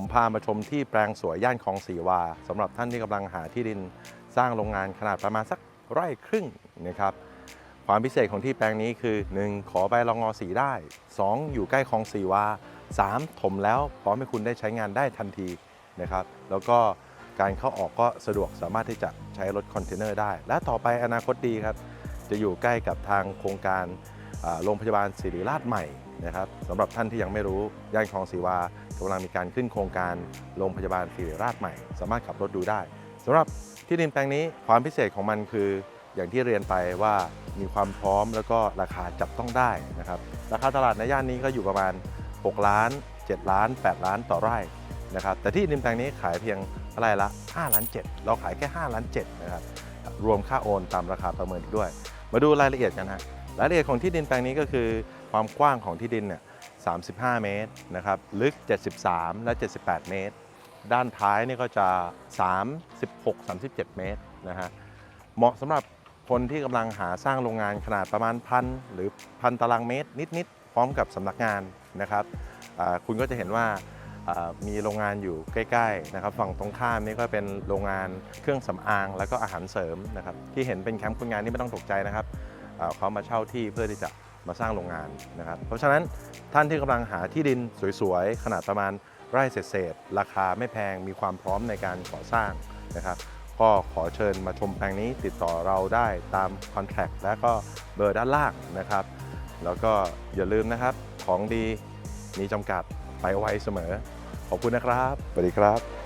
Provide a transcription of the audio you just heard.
ผมพามาชมที่แปลงสวยย่านคลองสีวาสำหรับท่านที่กำลังหาที่ดินสร้างโรงงานขนาดประมาณสักไร่ครึ่งนะครับความพิเศษของที่แปลงนี้คือ 1. ขอใบรองงอสีได้ 2. อยู่ใกล้คลองสีวา 3. ถมแล้วพร้อมให้คุณได้ใช้งานได้ทันทีนะครับแล้วก็การเข้าออกก็สะดวกสามารถที่จะใช้รถคอนเทนเนอร์ได้ และต่อไปอนาคตดีครับ จะอยู่ใกล้กับทางโครงการโรงพยาบาลศิริราชใหม่ นะครับสำหรับท่านที่ยังไม่รู้ย่านคลองสีวากำลังมีการขึ้นโครงการโรงพยาบาลศิริราชใหม่ สามารถขับรถดูได้สำหรับที่ดินแปลงนี้ความพิเศษของมันคือ อย่างที่เรียนไปว่ามีความพร้อมแล้วก็ราคาจับต้องได้นะครับราคาตลาดในย่านนี้ก็อยู่ประมาณ 6 ล้าน 7 ล้าน 8 ล้านต่อไร่นะครับแต่ที่ดินแปลงนี้ขายเพียงไร่ละ5ล้าน7เราขายแค่5ล้าน7นะครับรวมค่าโอนตามราคาประเมินด้วย มาดูรายละเอียดกันฮะ รายละเอียดของที่ดินแปลงนี้ก็คือความกว้างของที่ดินเนี่ย35 เมตรนะครับลึก 73 และ 78 เมตร ด้านท้ายนี่ก็จะ 36 37 เมตรนะฮะเหมาะสำหรับคนที่กำลังหาสร้างโรงงานขนาดประมาณพันหรือพันตารางเมตร นิด ๆ พร้อมกับสำนักงานนะครับคุณก็จะเห็นว่ามีโรงงานอยู่ใกล้ ๆ นะครับ ฝั่งตรงข้ามนี่ก็เป็นโรงงานเครื่องสำอาง แล้วก็อาหารเสริมนะครับที่เห็นเป็นแคมป์คนงานนี่ไม่ต้องตกใจนะครับ เขามาเช่าที่เพื่อที่จะมาสร้างโรงงานนะครับ เพราะฉะนั้นท่านที่กำลังหาที่ดินสวยๆ ขนาดประมาณไร่เศษๆราคาไม่แพงมีความพร้อมในการก่อสร้างนะครับ ก็ขอเชิญมาชมแปลงนี้ติดต่อเราได้ตามคอนแท c t และก็เบอร์ด้านล่างนะครับ แล้วก็อย่าลืมนะครับของดีมีจำกัดไปไวเสมอ ขอบคุณนะครับสวัสดีครับ